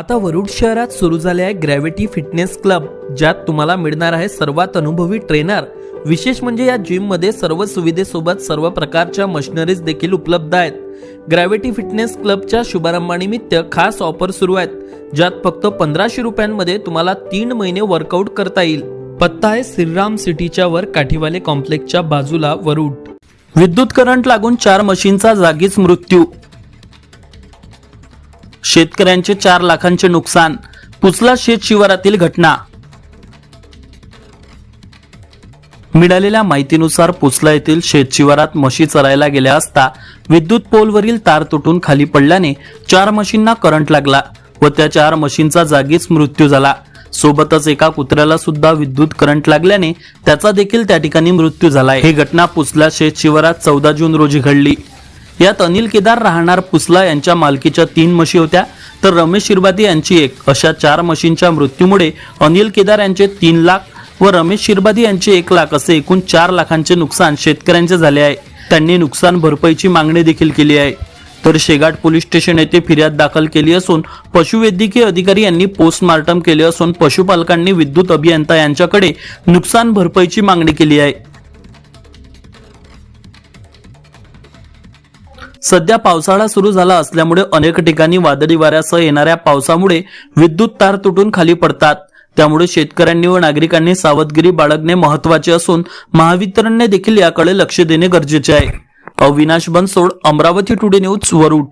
आता वरुड शहरात सुरू झाले आहे ग्रॅव्हिटी फिटनेस क्लब ज्यात तुम्हाला मिळणार आहे सर्वात अनुभवी ट्रेनर विशेष म्हणजे या जिममध्ये सर्व सुविधेसोबत सर्व प्रकारच्या मशिनरीज देखील उपलब्ध आहेत. ग्रॅव्हिटी फिटनेस क्लबच्या शुभारंभानिमित्त खास ऑफर सुरू आहेत ज्यात फक्त पंधराशे रुपयांमध्ये तुम्हाला तीन महिने वर्कआउट करता येईल. पत्ता आहे श्रीराम सिटीच्या वर काठीवाले कॉम्प्लेक्सच्या बाजूला वरुड. विद्युत करंट लागून चार मशीनचा जागीच मृत्यू. शेतकऱ्यांचे चार लाखांचे नुकसान पुसला शेत शिवारातील घटना. मिळालेल्या माहितीनुसार पुसला येथील शेतशिवारात म्हशी चरायला गेल्या असता विद्युत पोलवरील तार तुटून खाली पडल्याने चार मशीनना करंट लागला व त्या चार मशीनचा जागीच मृत्यू झाला. सोबतच एका कुत्र्याला सुद्धा विद्युत करंट लागल्याने त्याचा देखील त्या ठिकाणी मृत्यू झाला ही घटना पुसला शेत शिवारात चौदा जून रोजी घडली. यात अनिल केदार राहणार पुसला यांच्या मालकीच्या तीन म्हशी होत्या. तर रमेश शिरबाती यांची एक. अशा चार म्हशींच्या मृत्यूमुळे अनिल केदार यांचे तीन लाख व रमेश शिरबाती यांचे एक लाख असे एकूण चार लाखांचे नुकसान शेतकऱ्यांचे झाले आहे. त्यांनी नुकसान भरपाईची मागणी देखील केली आहे. तर शेगाट पोलीस स्टेशन येथे फिर्याद दाखल केली असून पशुवैद्यकीय अधिकारी यांनी पोस्टमार्टम केले असून पशुपालकांनी विद्युत अभियंता यांच्याकडे नुकसान भरपाईची मागणी केली आहे. सध्या पावसाळा सुरू झाला असल्यामुळे अनेक ठिकाणी वादळी वाऱ्यासह येणाऱ्या पावसामुळे विद्युत तार तुटून खाली पडतात. त्यामुळे शेतकऱ्यांनी व नागरिकांनी सावधगिरी बाळगणे महत्त्वाचे असून महावितरणने देखील याकडे लक्ष देणे गरजेचे आहे. Avinash Bansod Amravati today news Warud.